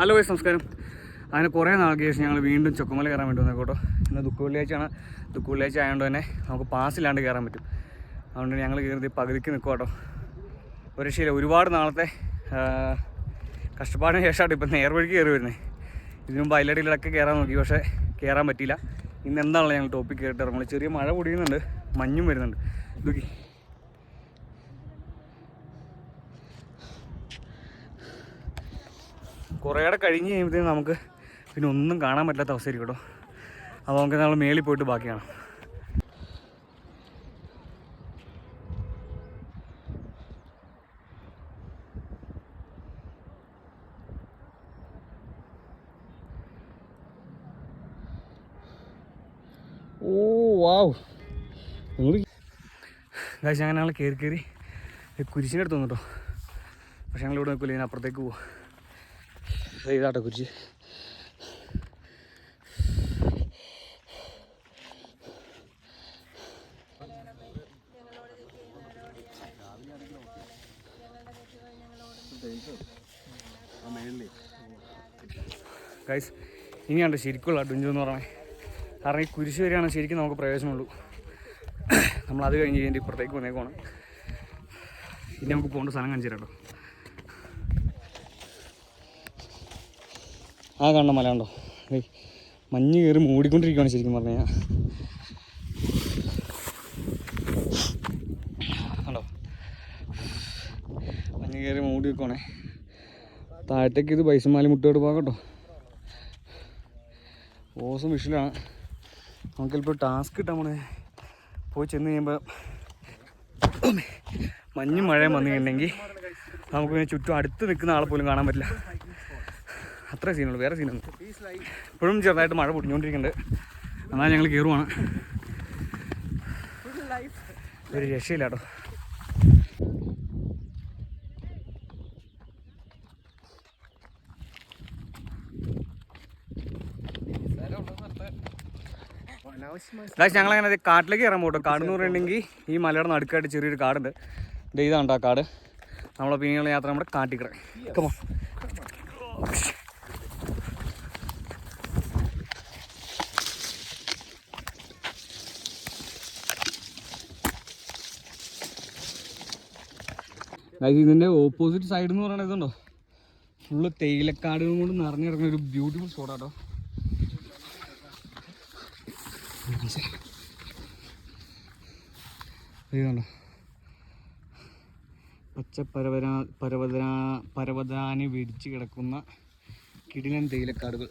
Hello guys നമസ്കാരം. അങ്ങനെ കുറേ നാൾക്ക് ശേഷം ഞങ്ങൾ വീണ്ടും ചൊക്കുമല കയറാൻ വേണ്ടി വന്നേക്കോ കേട്ടോ. ഇന്ന് ദുഃഖ വെള്ളിയാഴ്ചയാണ് ദുഃഖ വെള്ളിയാഴ്ച ആയതുകൊണ്ട് തന്നെ നമുക്ക് പാസ്സില്ലാണ്ട് കയറാൻ പറ്റും. അതുകൊണ്ട് ഞങ്ങൾ കയറി പകുതിക്ക് നിൽക്കുക കേട്ടോ. ഒരു രക്ഷയില്ല ഒരുപാട് നാളത്തെ കഷ്ടപ്പാടിന് ശേഷമാണ് ഇപ്പം നേർവഴിക്ക് കയറി വരുന്നത് ഇതിനു മുമ്പ് കയറാൻ നോക്കി പക്ഷേ കയറാൻ പറ്റിയില്ല. ഇന്ന് എന്താണല്ലോ ഞങ്ങൾ ടോപ്പിക്ക് കയറിയിട്ട് ഇറങ്ങുന്നത് ചെറിയ മഴ പൊടിയുന്നുണ്ട്. മഞ്ഞും വരുന്നുണ്ട്. ഇതൊക്കെ കുറേയുടെ കഴിഞ്ഞ് കഴിയുമ്പോഴത്തേക്കും നമുക്ക് പിന്നെ ഒന്നും കാണാൻ പറ്റാത്ത അവസ്ഥയായിരിക്കും കേട്ടോ. അപ്പോൾ നമുക്ക് നമ്മൾ മേളിൽ പോയിട്ട് ബാക്കിയാണ്. ഓ വാവ് കാശ് അങ്ങനെ ഞങ്ങൾ കയറി കയറി കുരിശിനടുത്ത് വന്നു കേട്ടോ. പക്ഷെ ഞങ്ങൾ ഇവിടെ നിൽക്കില്ല ഇതിനപ്പുറത്തേക്ക് പോവാം. ദേ ഇതാട്ടോ കുരിശ്. ഗൈസ് ഇനിയാണ് ശരിക്കുള്ള അഡ്വഞ്ചർ എന്ന് പറഞ്ഞത് കാരണം ഈ കുരിശ് വരെയാണ് ശരിക്കും നമുക്ക് പ്രയോജനമുള്ളൂ നമ്മൾ അത് കഴിഞ്ഞ് കഴിഞ്ഞിട്ട് ഇപ്പുറത്തേക്ക് വന്നേക്കുവാണ്. ഇനി നമുക്ക് പോകേണ്ട സ്ഥലം കാണിച്ചു ആ കാണുന്ന മല ഏയ് മഞ്ഞ് കയറി മൂടിക്കൊണ്ടിരിക്കുകയാണ് ശരിക്കും പറഞ്ഞു കഴിഞ്ഞാൽ കണ്ടോ? മഞ്ഞ് കയറി മൂടി വെക്കുവാണേ താഴത്തേക്ക് ഇത് പൈസമാലി മുട്ടോട് പോകാം കേട്ടോ. ഓസം വിഷലാണ്. നമുക്ക് ചിലപ്പോൾ ടാസ്ക് കിട്ടാൻ പോണേ. പോയി ചെന്ന് കഴിയുമ്പോൾ മഞ്ഞും മഴയും വന്നു കഴിഞ്ഞിട്ടുണ്ടെങ്കിൽ നമുക്ക് ചുറ്റും അടുത്ത് നിൽക്കുന്ന ആളെ പോലും കാണാൻ പറ്റില്ല. അത്ര സീനുള്ളൂ വേറെ സീനൊന്നും ഇപ്പോഴും ചെറുതായിട്ട് മഴ പൊടിഞ്ഞുകൊണ്ടിരിക്കുന്നുണ്ട്. എന്നാൽ ഞങ്ങൾ കയറുവാണ്. ഒരു രക്ഷയില്ല കേട്ടോ ഞങ്ങളങ്ങനെ കാട്ടിലേക്ക് ഇറങ്ങും കേട്ടോ കാട് എന്ന് പറയുന്നുണ്ടെങ്കിൽ ഈ മലയുടെ നടുക്കായിട്ട് ചെറിയൊരു കാടുണ്ട്. ദേ ഇതാണ് ആ കാട്. നമ്മളെ പിന്നെയുള്ള യാത്ര നമ്മുടെ കാട്ടിക്കറ കമോ ഇതിന്റെ ഓപ്പോസിറ്റ് സൈഡ് എന്ന് പറയുന്നത് ഇതുണ്ടോ ഫുള്ള് തേയിലക്കാടുകൾ കൊണ്ട് നിറഞ്ഞിറങ്ങുന്ന ഒരു ബ്യൂട്ടിഫുൾ സ്പോട്ടാട്ടോ ഇതുണ്ടോ പച്ച പരവരാ പരവതരാ പരവതാനി വിരിച്ച് കിടക്കുന്ന കിടിലൻ തേയിലക്കാടുകൾ.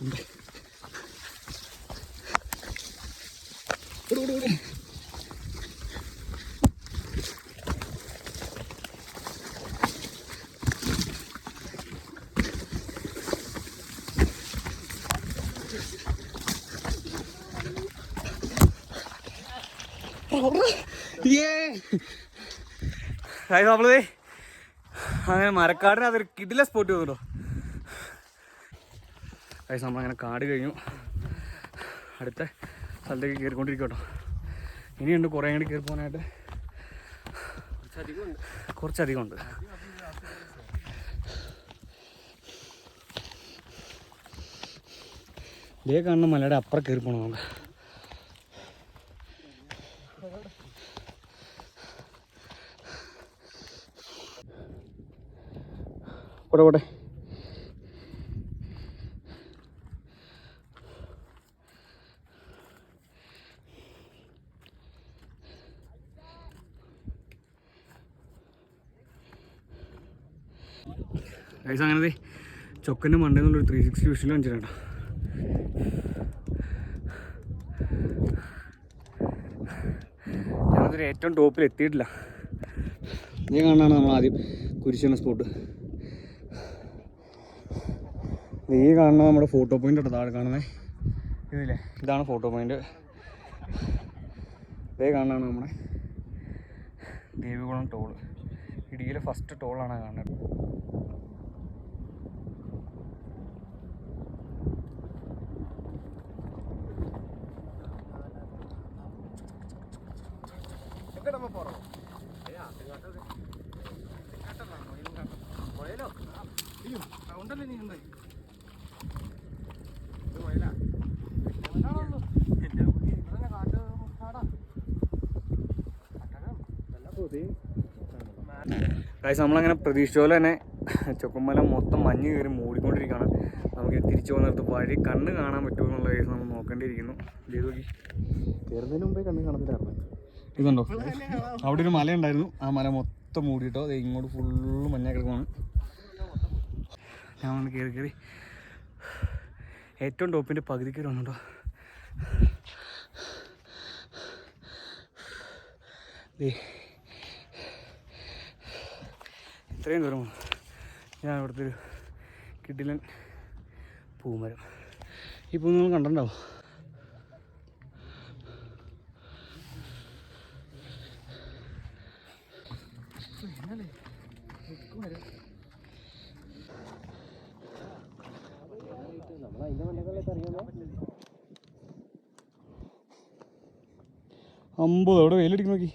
ഉണ്ട്. നമ്മൾ അങ്ങനെ മരക്കാടിന് അതൊരു കിടില സ്പോട്ട് വന്നിട്ടോ അതായത് നമ്മളങ്ങനെ കാട് കഴിഞ്ഞു. അടുത്ത സ്ഥലത്തേക്ക് കയറിക്കൊണ്ടിരിക്കട്ടോ ഇനിയുണ്ട് കുറേ കൂടി കയറി പോകാനായിട്ട്. കുറച്ചധികം ഉണ്ട് ഇതേ കാണുന്ന മലയുടെ അപ്പുറം കയറി പോകണം നമുക്ക്. പോട്ടെ പോട്ടെ ഗൈസ് അങ്ങനെ ചൊക്കന്റെ മണ്ടയിൽ നിന്നുള്ളൊരു ത്രീ സിക്സ്റ്റി വിഷയിൽ കാണിച്ചിട്ടാ ഞാനതിൽ ഏറ്റവും ടോപ്പിൽ എത്തിയിട്ടില്ല നീ കാണാണ് നമ്മൾ ആദ്യം കുരിശുന്ന സ്പോട്ട് ഈ കാണുന്ന നമ്മുടെ ഫോട്ടോ പോയിന്റ് ഉണ്ട് താഴെ കാണുന്നത് ഇതില്ലേ ഇതാണ് ഫോട്ടോ പോയിന്റ് ഇതേ കാണാണ് നമ്മുടെ ദേവികുളം ടോൾ ഇടുക്കിയിലെ ഫസ്റ്റ് ടോളാണ് കാണുന്നത്. കാഴ്ച നമ്മളങ്ങനെ പ്രതീക്ഷിച്ച പോലെ തന്നെ ചൊക്കുമല മൊത്തം മഞ്ഞ് കയറി മൂടിക്കൊണ്ടിരിക്കുകയാണ്. നമുക്ക് തിരിച്ചു പോകുന്നിടത്ത് വഴി കണ്ണ് കാണാൻ പറ്റുമോ എന്നുള്ള കേസ് നമ്മൾ നോക്കേണ്ടിയിരിക്കുന്നു. ചെയ്തു നോക്കി. കയറുന്നതിന് മുമ്പേ കണ്ണ് കാണത്തില്ലായിരുന്നു ഇതുണ്ടോ അവിടെ ഒരു മല ഉണ്ടായിരുന്നു ആ മല മൊത്തം മൂടിയിട്ടോ അത് ഇങ്ങോട്ട് ഫുള്ള് മഞ്ഞ കിടക്കുവാണ്. ഞാൻ വന്ന് കയറി കയറി ഏറ്റവും ടോപ്പിന്റെ പകുതി കയറി വന്നുണ്ടോ ദേ ഇത്രയും ദൂരം ഞാൻ ഇവിടുത്തെ ഒരു കിഡിലൻ പൂമരം. ഈ പൂ നിങ്ങൾ കണ്ടിട്ടുണ്ടാവും? അമ്പത് അവിടെ വെയിലടിക്കും നോക്കി.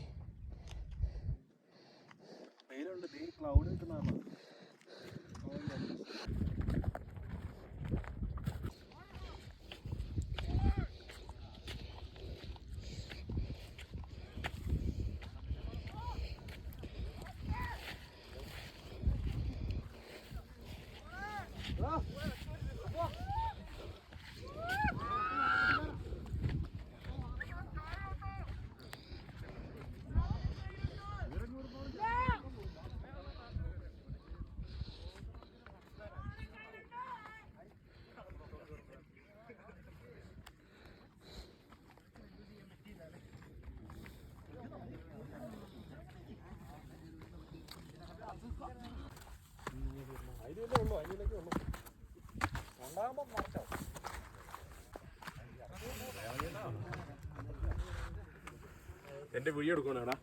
എന്റെ വീഡിയോ എടുക്കണേടാ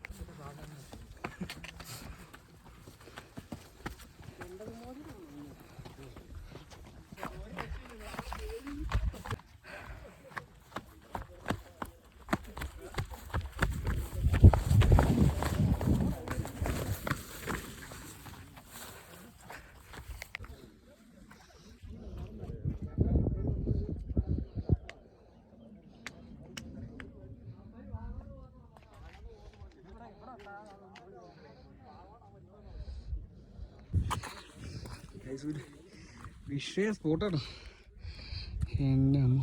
വിഷയ സ്പോട്ടാണ്. എന്റെ അമ്മ.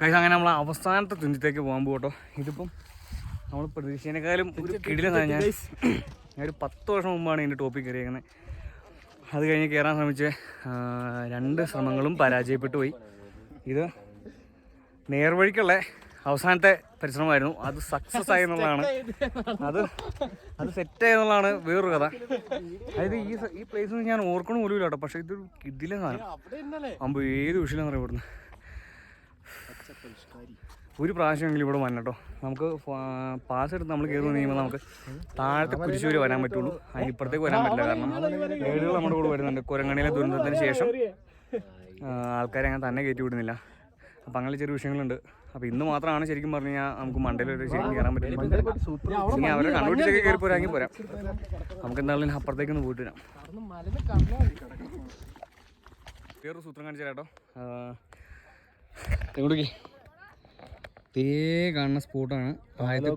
കഴിച്ച് അങ്ങനെ നമ്മൾ അവസാനത്തെ തുഞ്ചത്തേക്ക് പോകാൻ പോകട്ടോ. ഇതിപ്പം നമ്മൾ പ്രതീക്ഷിച്ചതിനേക്കാളും ഒരു കിടിലാണ് ഞാൻ ഞാൻ ഒരു പത്ത് വർഷം മുമ്പാണ് ഇതിന്റെ ടോപ്പിക് കയറിയേക്കുന്നത്. അത് കഴിഞ്ഞ് കയറാൻ ശ്രമിച്ച് രണ്ട് ശ്രമങ്ങളും പരാജയപ്പെട്ടു പോയി. ഇത് നേർവഴിക്കുള്ള അവസാനത്തെ പരിശ്രമമായിരുന്നു. അത് സക്സസ് ആയി എന്നുള്ളതാണ്. അത് അത് സെറ്റ് ആയി എന്നുള്ളതാണ് വേറൊരു കഥ. അതായത് ഈ ഈ പ്ലേസ് ഞാൻ ഓർക്കണ പോലും കേട്ടോ പക്ഷെ ഇതൊരു ഇതിലെ സാധനം. അമ്പോ ഏത് വിഷയം അറിയപ്പെടുന്നു ഒരു പ്രാവശ്യമെങ്കിലും ഇവിടെ വരണം കേട്ടോ. നമുക്ക് പാസ് എടുത്ത് നമ്മൾ കയറി കഴിയുമ്പോൾ നമുക്ക് താഴത്തെ കുരിശൂര് വരാൻ പറ്റുള്ളൂ. അതിന് ഇപ്പുറത്തേക്ക് വരാൻ പറ്റില്ല. കാരണം ഏടുകൾ നമ്മുടെ കൂടെ വരുന്നുണ്ട്. കുരങ്ങണിയിലെ ദുരന്തത്തിന് ശേഷം. ആൾക്കാരെ അങ്ങനെ തന്നെ കയറ്റി വിടുന്നില്ല. അപ്പം അങ്ങനെ ചെറിയ വിഷയങ്ങളുണ്ട്. അപ്പോൾ ഇന്ന് മാത്രമാണ് ശരിക്കും പറഞ്ഞു കഴിഞ്ഞാൽ നമുക്ക് മണ്ടയിൽ ഒരു ശരിക്കും കയറാൻ പറ്റില്ല ഇനി അവരെ കണ്ടുപിടിച്ചൊക്കെ കയറി പോരാങ്കിൽ പോരാം. നമുക്ക് എന്തായാലും അപ്പുറത്തേക്ക് ഒന്ന് പോയിട്ട് വരാം. വേറൊരു സൂത്രം കാണിച്ചു തരാം കേട്ടോ എങ്ങോട്ടേക്ക് തേ കാണുന്ന സ്പോട്ടാണ്. ആദ്യത്തെ.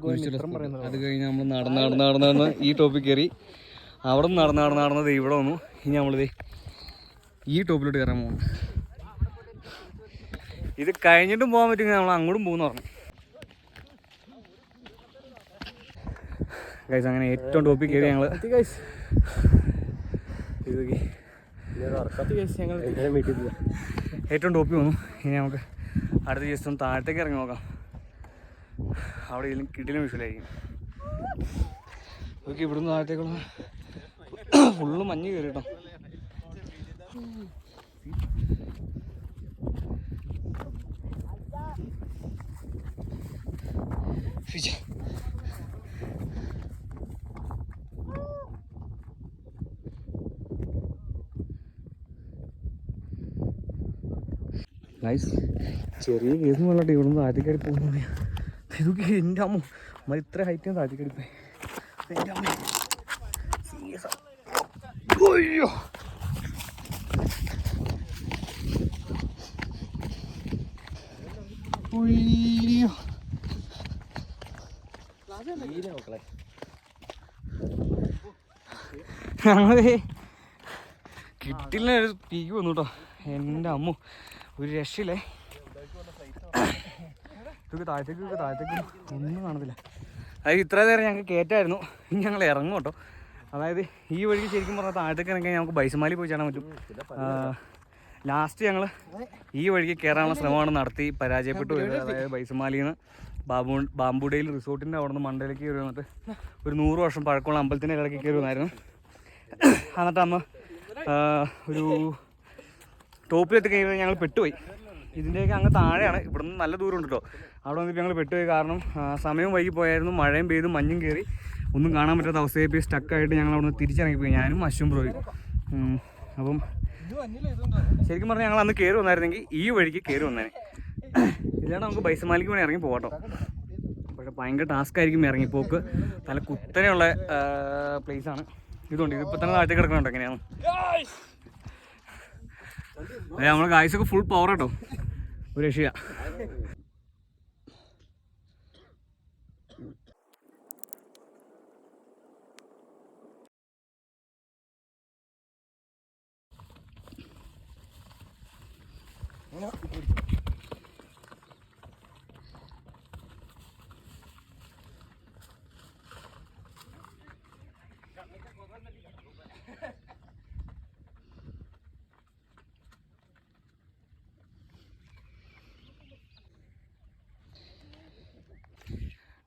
അത് കഴിഞ്ഞ് നമ്മൾ നടന്ന് നടന്ന് നടന്ന് നടന്ന് ഈ ടോപ്പിൽ കയറി. അവിടെ നിന്ന് നടന്ന് നടന്ന് നടന്നത് ഇവിടെ വന്നു. ഇനി നമ്മളിത് ഈ ടോപ്പിലോട്ട് കയറാൻ പോകുന്നു ഇത് കഴിഞ്ഞിട്ടും പോകാൻ പറ്റുമെങ്കിൽ നമ്മൾ അങ്ങോട്ടും പോകുന്നു പറഞ്ഞു. ഗൈസ് അങ്ങനെ ഏറ്റവും ടോപ്പിൽ കയറി ഞങ്ങൾ ഏറ്റവും ടോപ്പി വന്നു. ഇനി നമുക്ക് അടുത്ത ജസ്റ്റ് ഒന്ന് താഴത്തേക്ക് ഇറങ്ങി നോക്കാം. അവിടെ ഇതിലും കിട്ടിലും വിഷയമായിരിക്കും ഓക്കെ ഇവിടുന്ന് താഴത്തേക്കുള്ള ഫുള്ള് മഞ്ഞ് കയറി കേട്ടോ ഗൈസ് ചെറിയ കേസ് വെള്ളട്ടെ ഇവിടെ നിന്ന് കയറി പോകുന്നു ഇതൊക്കെ എന്റെ അമ്മ. ഇത്ര ഹൈറ്റ് അമ്മ. സീരിയസ്. അയ്യോ. ഉയ്യോ. ഞങ്ങൾ കിട്ടില്ല ഒരു പീക്ക് വന്നു കേട്ടോ എന്റെ അമ്മു ഒരു രക്ഷയില്ലേ? ഇതൊക്കെ താഴത്തേക്ക് താഴത്തേക്ക്. ഒന്നും കാണത്തില്ല. അതായത് ഇത്ര നേരം ഞങ്ങൾക്ക് കയറ്റായിരുന്നു. ഇനി ഞങ്ങൾ ഇറങ്ങും കേട്ടോ. അതായത് ഈ വഴിക്ക് ശരിക്കും പറഞ്ഞാൽ താഴത്തേക്ക് ഇറങ്ങിയാൽ ഞങ്ങൾക്ക് ബൈസമാലി പോയി ചേടാൻ പറ്റും. ലാസ്റ്റ് ഞങ്ങൾ ഈ വഴിക്ക് കയറാനുള്ള ശ്രമമാണ് നടത്തി പരാജയപ്പെട്ടു പോയത് അതായത് ബൈസമാലിയിൽ നിന്ന് ബാബു ബാമ്പുഡയിൽ റിസോർട്ടിന്റെ അവിടെ നിന്ന് മണ്ടയിലേക്ക് കയറി വന്നിട്ട് ഒരു നൂറ് വർഷം പഴക്കമുള്ള അമ്പലത്തിന്റെ ഇടയ്ക്ക് കയറി വന്നായിരുന്നു. എന്നിട്ട് അമ്മ ഒരു ടോപ്പിലെത്തി കഴിഞ്ഞാൽ ഞങ്ങൾ പെട്ടുപോയി. ഇതിന്റെയൊക്കെ അങ്ങ് താഴെയാണ്. ഇവിടുന്ന് നല്ല ദൂരം ഉണ്ട് കേട്ടോ. അവിടെ വന്നിട്ട് ഞങ്ങൾ പെട്ടുപോയി. കാരണം സമയം വൈകി പോയായിരുന്നു. മഴയും പെയ്തു മഞ്ഞും കയറി. ഒന്നും കാണാൻ പറ്റാത്ത അവസ്ഥയായി പോയി. സ്റ്റക്കായിട്ട് ഞങ്ങൾ അവിടെ നിന്ന് തിരിച്ചിറങ്ങിപ്പോയി. ഞാനും അശ്വം പ്രോയി അപ്പം ശരിക്കും പറഞ്ഞാൽ ഞങ്ങൾ അന്ന് കയറി വന്നായിരുന്നെങ്കിൽ ഈ വഴിക്ക് കയറി വന്നേനെ. ഇല്ലാണ്ട് നമുക്ക് ബൈസമാലിക്ക് വേണേൽ ഇറങ്ങി പോകട്ടോ പക്ഷെ ഭയങ്കര ടാസ്ക് ആയിരിക്കും ഇറങ്ങിപ്പോക്ക്. നല്ല കുത്തനെയുള്ള പ്ലേസ് ആണ്. ഇതുണ്ട് ഇതിപ്പോൾ തന്നെ താഴ്ത്തി കിടക്കണുണ്ട് എങ്ങനെയാണ് അതെ നമ്മളെ കായ്സൊക്കെ ഫുൾ പവർ കേട്ടോ ഒരു രക്ഷയില്ല.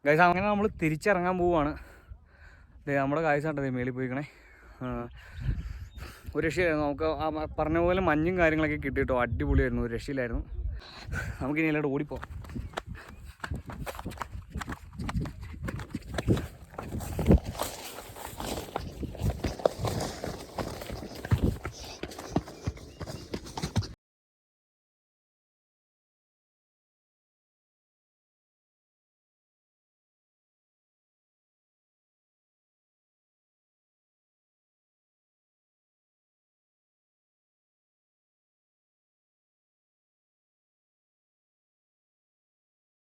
ഗൈസ് അങ്ങനെ നമ്മൾ തിരിച്ചിറങ്ങാൻ പോവുകയാണ് നമ്മുടെ കാഴ്ച കണ്ടത് മേളിൽ പോയിക്കണേ. ഒരു രക്ഷയിലായിരുന്നു നമുക്ക് ആ പറഞ്ഞ പോലെ മഞ്ഞും കാര്യങ്ങളൊക്കെ കിട്ടിയിട്ടോ. അടിപൊളിയായിരുന്നു. ഒരു രക്ഷയിലായിരുന്നു നമുക്കിനി എല്ലാവരും ഓടിപ്പോ